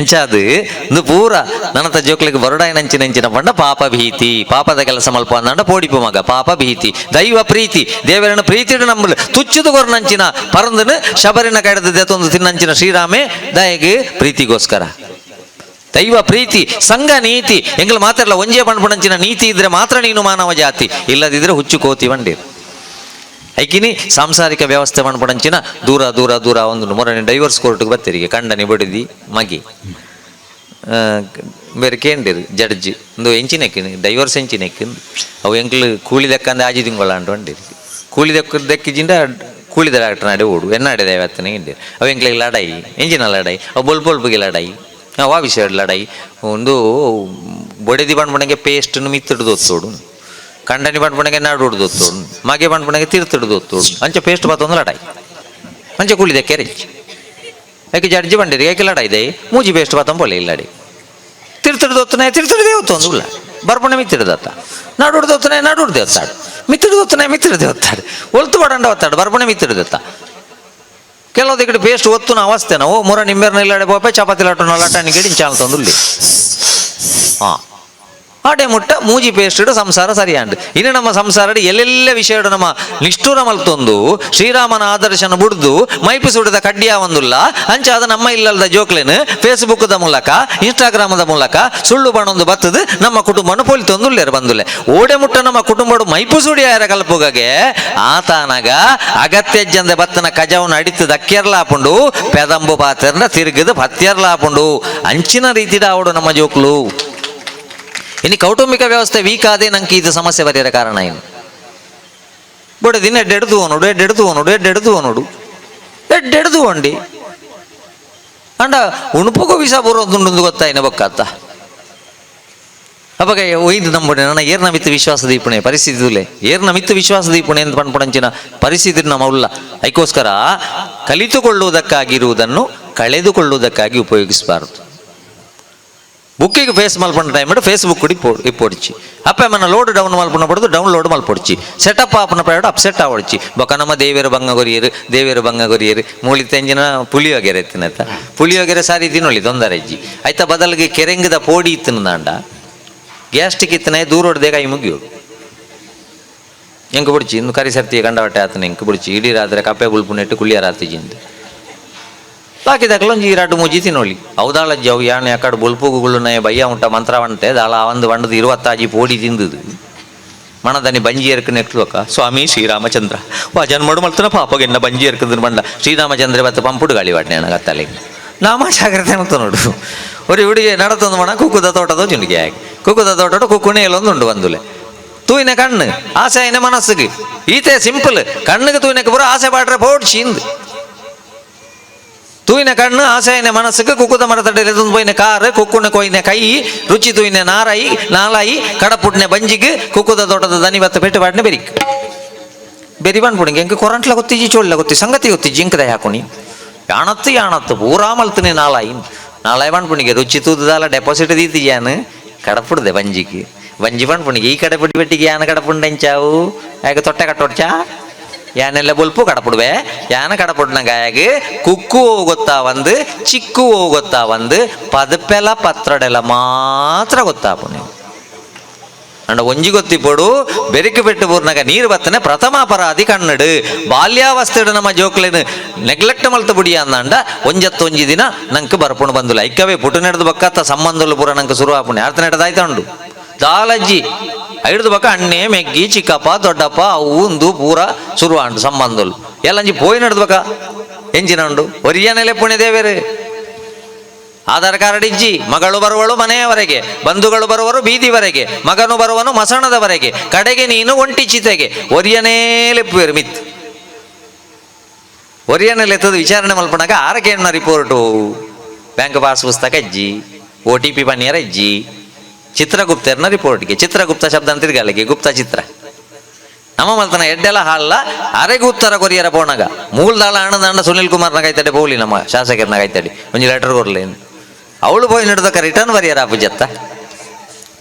ಅಂಚಾದು ಇಂದು ಪೂರ ನನತ ಜೋಕ್ಲಿಗೆ ಬರುಡಾಯ ನಂಚಿನ ನಂಚಿನ ಪಂಡ ಪಾಪ ಭೀತಿ, ಪಾಪದ ಕೆಲಸ ಮಲ್ಪ ಪೋಡಿಪು ಮಗ ಪಾಪ ಭೀತಿ. ದೈವ ಪ್ರೀತಿ, ದೇವರನ್ನು ಪ್ರೀತಿಡು ನಂಬಲು ತುಚ್ಚದು ಕೊರ ನಂಚಿನ ಪರಂದನು ಶಬರಿನ ಕಡೆದ ದೇತೊಂದು ತಿನ್ನಂಚಿನ ಶ್ರೀರಾಮೇ, ದಯಗೆ ಪ್ರೀತಿಗೋಸ್ಕರ. ದೈವ ಪ್ರೀತಿ, ಸಂಘ ನೀತಿ, ಎಂಗ್ಲು ಮಾತ್ರ ಒಂಜೇ ಪಂಡ್ಪಣಂಚಿನ ನೀತಿ ಇದ್ರೆ ಮಾತ್ರ ನೀನು ಮಾನವ ಜಾತಿ, ಇಲ್ಲದಿದ್ರೆ ಹುಚ್ಚು ಕೋತಿ ಬಂಡಿರು ಐಕಿನಿ ಸಾಂಸಾರಿಕ ವ್ಯವಸ್ಥೆ ಮಾಡ್ಪಡಂಚಿನ ದೂರ ದೂರ ದೂರ ಒಂದು ಮೊರನೆ ಡೈವರ್ಸ್ ಕೋರ್ಟ್ಗೆ ಬತ್ತಿರಿಗೆ ಕಂಡನಿ ಬಡಿದಿ, ಮಗಿ. ಬೇರೆ ಕೇಂದಿರು ಜಡ್ಜಿ. ಒಂದು ಎಂಚಿನೆಕ್ಕಿನಿ ಡೈವರ್ಸ್ ಎಂಚಿನೆಕ್ಕಿನ್ ಅವು ಎಂಕ್ಲು ಕೂಲಿ ಲೆಕ್ಕಂದ ಆಜಿ ತಿಂಗೊಳ್ಳಾಂಡು ಅಂಡಿರು ಕೂಲಿ ದಕ್ಕ, ದೆಕ್ಕಿಜಿಂದ ಕೂಲಿದ ಡಾಕ್ಟರ್ ನಡೆ ಓಡು. ಎನ್ನಾಡಿದೆ ಅವತ್ತನೇ ಇಂಡಿರು ಅವು ಎಂಕ್ಲಿಗೆ ಲಡಾಯಿ, ಎಂಜಿನ ಲಡಾಯಿ, ಅವು ಬೊಲ್ ಬೊಲ್ಪಿಗೆ ಲಡಾಯಿ, ಅವು ಆ ವಿಷಯ ಲಡಾಯಿ. ಒಂದು ಬೊಡೆದಿ ಬಣ್ಣಗೆ ಪೇಸ್ಟನ್ನು ಮಿತ್ತಿಡ್ದು ಒತ್ತೋಡು ಕಂಡನಿ ಬಂಡ್ಬಣಗೆ ನಾಡು ಹೊಡ್ದು ಒತ್ತೋಡು ಮಗೆ ಬಂಡ್ಬಣಗೆ ತೀರ್ಥಿಡ್ದು ಒತ್ತೋಡು ಅಂಚ ಪೇಸ್ಟ್ ಬಾತೊಂದು ಲಡಾಯಿ. ಅಂಚೆ ಕೂಲಿದೆ ಕೆರೆ ಯಾಕೆ ಜಡ್ಜಿ ಬಂಡಿರಿ ಯಾಕೆ ಲಡಾಯಿದೆ ಮೂಜಿ ಪೇಸ್ಟ್ ಬಾತಂ ಪೊಲೆ ಇಲ್ಲಡಿ ತಿರ್ತಿಡ್ದು ಹೊತ್ತನೆ ತಿರ್ತಿಡ್ದೆ ಹೊತ್ತೊಂದು ಇಲ್ಲ ಬರ್ಪಣೆ ಮಿತ್ತಿಡ್ದತ್ತ ನಾಡು ಹೊಡ್ದು ಹೊತ್ತನೆ ನಾಡು ಹಿಡ್ದೆ ಹೊತ್ತಾಡು ಮಿತ್ತಿಡ್ದು ಹೊತ್ತನೆ ಮಿತ್ತಿಡ್ದೆ ಹೊತ್ತಾಡು ಒಲ್ತು ಬಡಂಡ ಹೊತ್ತಾಡು ಬರ್ಪಣೆ ಮಿತ್ತಿಡ್ದತ್ತ ಕೆಲವು ಕಡೆ ಪೇಸ್ಟ್ ಒತ್ತು ನಾವು ಅವಸ್ಥೆನ ಓ ಮುರ ನಿಂಬೆರ್ನ ಇಲ್ಲಾಡೆ ಬೋಪೆ, ಚಪಾತಿ ಲಾಟು ಲಟಾಣಿ ಗಿಡಿ ಚಾಲ್ ತಂದುಲ್ಲಿ ಹಾ. ಮುಟ್ಟ ಮೂಜಿ ಪೇಸ್ಟ್ ಸಂಸಾರ ಸರಿಯಾಂಡು. ಇನ್ನು ನಮ್ಮ ಸಂಸಾರ ಎಲ್ಲೆಲ್ಲ ವಿಷಯ ನಮ್ಮ ನಿಷ್ಠೂರ ಮಲ್ತೊಂದು ಶ್ರೀರಾಮನ ಆದರ್ಶನ ಬುಡ್ದು, ಮೈಪಿ ಸುಡಿದ ಕಡ್ಡಿಯ ಒಂದುಲ್ಲ ಅಂಚ ಅದು ನಮ್ಮ ಇಲ್ಲದ ಫೇಸ್ಬುಕ್ ದ ಮೂಲಕ, ಇನ್ಸ್ಟಾಗ್ರಾಮದ ಮೂಲಕ ಸುಳ್ಳು ಬಣ್ಣೊಂದು ಬತ್ತದು ನಮ್ಮ ಕುಟುಂಬನ ಪೊಲಿತೊಂದುಲ್ಲೇರು ಬಂದುಲ್ಲೆ ಓಡೆ ಮುಟ್ಟ ನಮ್ಮ ಕುಟುಂಬಡು ಮೈಪು ಸುಡಿ ಯಾರ ಕಲ್ಪುಗಗೆ, ಆತಾನಾಗ ಅಗತ್ಯ ಜಂದ ಬತ್ತನ ಕಜವನ್ನು ಅಡಿತು ದಕ್ಕೆರ್ಲಾಪುಂಡು ಪೆದಂಬು ಪಾತೆರ್ನ ತಿರುಗಿದು ಪತ್ಯರ್ಲಾಪುಂಡು. ಅಂಚಿನ ರೀತಿದ ಅವಡು ನಮ್ಮ ಜೋಕ್ಲು. ವ್ಯವಸ್ಥೆ ವೀಕ್ ಆದೇ ನಂಗೆ ಇದು ಸಮಸ್ಯೆ ಬರೆಯದ ಕಾರಣ ಏನು ಬಡ ದಿನ ಎಡ್ಡೆಡ್ದು ನೋಡು ಎಡ್ಡೆಡ್ದು ನೋಡು ಎಡ್ಡೆಡ್ದು ನೋಡು ಎಡ್ಡೆಡ್ದು ಅಂಡಿ ಅಂಡ ಉಣುಪುಗು ವಿಷ ಬರೋದುಂಡು ಗೊತ್ತಾಯಿನ ಬೊಕ್ಕತ್ತ ಅವಾಗ ಒಯ್ದು ನಂಬುಡೆ ನನ್ನ ಏರ್ನ ಮಿತ್ತು ವಿಶ್ವಾಸ ದೀಪಣೆ ಪರಿಸ್ಥಿತಿಲೆ ತುಲೆ ಏರ್ನ ಮಿತ್ತು ವಿಶ್ವಾಸ ದೀಪಣೆ ಅಂತ ಪಂಪಣಂಚಿನ ಪರಿಸ್ಥಿತಿ ನಮ್ಮ ಉಲ್ಲ ಅದಕ್ಕೋಸ್ಕರ ಕಲಿತುಕೊಳ್ಳುವುದಕ್ಕಾಗಿರುವುದನ್ನು ಕಳೆದುಕೊಳ್ಳುವುದಕ್ಕಾಗಿ ಉಪಯೋಗಿಸಬಾರದು ಫೇಸ್ಬುಕ್ ಕುಡಿ ಪೋ ಇಪ್ಪೊಡಿಚಿ ಅಪ್ಪ ಮನ ಲೋಡ್ ಡೌನ್ ಮಲ್ಪಣ್ಣ ಪಡದು ಡೌನ್ಲೋಡ್ ಮಲ್ಪೊಡಿಚಿ ಸೆಟಪ್ ಆಪನ ಪೇಡ ಅಪ್ಸೆಟ್ ಆವಡಿಚಿ ಬೊಕ ನಮ್ಮ ದೇವೇರ ಬಂಗ ಗೊರಿಯರು ದೇವೇರ ಬಂಗ ಗೊರಿಯರು, ಮೂಲಿ ತೆಂಜಿನ ಪುಳಿಯೋಗೆರೆ ಎತ್ತಿನತ್ತ ಪುಳಿಯೋಗೆರೆ ಸಾರಿ ತಿನ್ನೊಳ್ಳಿ ತೊಂದರೆಜ್ಜಿ ಆಯ್ತಾ ಬದಲಿಗೆ ಕೆರೆಂಗದ ಪೋಡಿ ಇತ್ತಿನ ದಾಂಡ ಗ್ಯಾಸ್ಟಿಕ್ ಇತ್ತನೆ ದೂರ ಹೊಡೆದೇ ಕೈ ಮುಗಿಯು. ಎಂಕು ಬಿಡ್ಚಿ? ಇನ್ನು ಕರಿ ಸರ್ತಿ ಕಂಡವಟ್ಟೆ ಆತನ ಹೆಂಗೆ ಬಿಡ್ಚಿ? ಇಡೀ ರಾತ್ರಿ ಕಪ್ಪೆ ಬುಲ್ಪುನೆಟ್ಟು ಕುಳಿಯ ರಾತಿಜಿಂದ ಬಾಕಿ ದಕ್ಲೊಂಜಿ ರಾಡು ಮುಜಿ ನೋಡಿ ಹೌದಾಳ ಜವ್ ಯಾಣೆ ಯಾಕಡೆ ಬೊಲ್ಪುಗುಗಳು ನಯ ಬಯ್ಯ ಉಂಟ ಮಂತ್ರ ದಾಲ ದಾಳ ಒಂದು ವಂಡದು ಇರುವತ್ತಾಜಿ ಪೋಡಿ ತಿಂದದು. ಮಣದನಿ ಬಂಜಿ ಎರ್ಕು ನೆಕ್ಲುವಕ? ಸ್ವಾಮಿ ಶ್ರೀರಾಮಚಂದ್ರ. ವಜನ್ ಮಡು ಮಲ್ತನ ಪಾಪಗೆನ್ನ ಬಂಜಿ ಎರ್ಕದ್ರ ಬಂಡ ಶ್ರೀರಾಮಚಂದ್ರ ಬತ್ತ ಪಂಪುಡು ಗಾಳಿ ವಾಡ್ನೆ ಗತ್ತಲೆ ನಾಮ ಜಾಗ್ರತೆ ಅಂತ ನೋಡು. ഒരു ಹುಡುಗಿ ನಡತೊಂದು ಮಣ, ಕುಕ್ಕುದ ತೋಟದ ಚುಂಡಿಗೆ ಆಗಿ. ಕುಕ್ಕುದ ತೋಟದ ಕುಕ್ಕುಣೆ ಎಲ್ಲೊಂದು ಉಂಡು ಬಂದುಲೆ. ತೂಯಿನ ಕಣ್ಣು ಆಸೆ ಆಯ್ನ ಮನಸ್ಸಿಗೆ. ಈತೆ ಸಿಂಪಲ್, ಕಣ್ಣಿಗೆ ತೂಯಿನಕ್ಕೆ ಬರೋ ತೂಯಿನ ಕಣ್ಣು ಆಸೆಯನ ಮನಸ್ಸಿಗೆ ಕುಕ್ಕುದ ಮರತಡ್ಡೆ ತಂದು ಪೋಯಿನ ಕಾರು ಕುಕ್ಕುನ ಕೊಯ್ನ ಕೈ ರುಚಿ ತೂಯಿನ ನಾರಾಯಿ ನಾಲಾಯಿ ಕಡಪುಟ್ನೆ ಬಂಜಿಗೆ ಕುಕ್ಕುದ ತೋಟದ ದನಿ ಬತ್ತ ಪೆಟ್ಟು ಬಾಡ್ನೆ ಬೆರಿಕ್ ಬೆರಿ ಬಂದ್ಬಿಡಿ ಎಂಕ ಕೊರಂಟ್ಲ ಗೊತ್ತಿಜಿ ಚೋಳ್ಲ ಗೊತ್ತಿ ಸಂಗತಿ ಗೊತ್ತಿಜ್ಜಿ ಇಂಕದ ಹಾಕೊನಿ ಯಾಣತ್ತು ಯಾಣತ್ತು ಪೂರಾ ಮಲ್ತನೆ ನಾಲಾಯಿ ನಾಲಾಯಿ ಬಂದ್ಬಿಡಿಗೆ ರುಚಿ ತೂದಲ್ಲ ಡೆಪಾಸಿಟ್ ದೀತಿಯಾನು ಕಡಪುಡ್ದೆ ಬಂಜಿಗೆ ಬಂಜಿ ಬಂದ್ಬಿಡಿಗೆ ಈ ಕಡೆ ಬಿಟ್ಟು ಬಿಟ್ಟಿಗೆ ಯಾನ ಕಡಪುಂಡೆಂಚಾವು ಯಾಕ ತೊಟ್ಟೆ ಕಟ್ಟೊಡ್ಚಾ ಯಾನೆಲ್ಲ ಬೊಲ್ಪು ಕಡಪುಡುವೆ? ಯಾನ ಕಡಪುಡ್ನಗ ಯಾಗ ಕುಕ್ಕು ಗೊತ್ತಾ ಒಂದು ಚಿಕ್ಕು ಗೊತ್ತಾ ಒಂದು ಪದಪೆಲ ಪತ್ರಡೆಲ ಮಾತ್ರ ಗೊತ್ತಾಪುಣೆ ಅಂಡ ಒಂಜಿ ಗೊತ್ತಿಪ್ಪಡು ಬೆರಿಕು ಪೆಟ್ಟು ಪೂರ್ಣಗ ನೀರು ಬತ್ತನೆ ಪ್ರಥಮ ಅಪರಾಧಿ ಕಣ್ಣಡು. ಬಾಲ್ಯಾವಸ್ಥೆಡು ನಮ್ಮ ಜೋಕ್ಲೇನು ನೆಗ್ಲೆಕ್ಟ್ ಮಲ್ತ ಬುಡಿ ಅಂದಂಡ ಒಂಜತ್ತು ಒಂಜಿ ದಿನ ನಂಗೆ ಬರ್ಪುಣು ಬಂದುಲ್ಲ ಐಕ್ಕವೇ ಪುಟ್ಟು ನಡೆದು ಬಕ್ಕತ್ತ ಸಂಬಂಧಲು ಪೂರ ನಂಗೆ ಶುರು ಆಪುಣೆ ಅರ್ಥ ಉಂಡು? ದಾಲಜ್ಜಿ ಐಡ್ದು ಪಕ್ಕ ಅಣ್ಣೆ, ಮೆಗ್ಗಿ, ಚಿಕ್ಕಪ್ಪ, ದೊಡ್ಡಪ್ಪ, ಅವು ಒಂದು ಪೂರ ಶುರು ಆಂಡು ಸಂಬಂಧಲು ಎಲ್ಲಂಜಿ ಪೋಯಿ ನಡೆದು ಬಕ್ಕ. ಎಂಜಿನ ಉಂಡು ಒರಿಯನೆಲೆ ಪುಣೆ ದೇವೇರು ಆಧಾರ್ ಕಾರ್ಡ್ ಇಜ್ಜಿ, ಮಗಳು ಬರುವಳು ಮನೆಯವರೆಗೆ, ಬಂಧುಗಳು ಬರುವರು ಬೀದಿವರೆಗೆ, ಮಗನು ಬರುವನು ಮಸಣದವರೆಗೆ, ಕಡೆಗೆ ನೀನು ಒಂಟಿ ಚಿತೆಗೆ ಒರಿಯನೇಲೆಪ್ಪುವೇರು ಮಿತ್. ಒರಿಯನೆಲೆತ್ತದ ವಿಚಾರಣೆ ಮಲ್ಪಣಾಗ ಆರಕ್ಕೆ ರಿಪೋರ್ಟು. ಬ್ಯಾಂಕ್ ಪಾಸ್ ಪುಸ್ತಕ ಅಜ್ಜಿ ಓ ಟಿ ಪಿ ಬನ್ನಿಯರ ಇಜ್ಜಿ. ಚಿತ್ರಗುಪ್ತರ್ನ ರಿಪೋರ್ಟ್ಗೆ ಚಿತ್ರಗುಪ್ತ ಶಬ್ದ ತಿರ್ಗಾಲಿಗೆ ಗುಪ್ತ ಚಿತ್ರ. ನಮ್ಮ ಮಲ್ತನ ಎಡ್ಡೆಲ್ಲ ಹಾಲ್ಲ ಅರೆಗೂ ಉತ್ತರ ಕೊರಿಯರ ಪೋಣಗ. ಮೂಲದಾಳ ಹಣದ ಸುನೀಲ್ ಕುಮಾರ್ನ ಕೈತಡೆ ಪೋಲಿ ನಮ್ಮ ಶಾಸಕರ್ನ ಕೈತಡಿ. ಒಂಜಿ ಲೆಟರ್ ಕೊರ್ಲೇನು ಅವಳು ಪೋಯ್ ನಡೆದಕ್ಕ ರಿಟರ್ನ್ ಬರಿಯರ ಅಪ್ಪುಜತ್ತ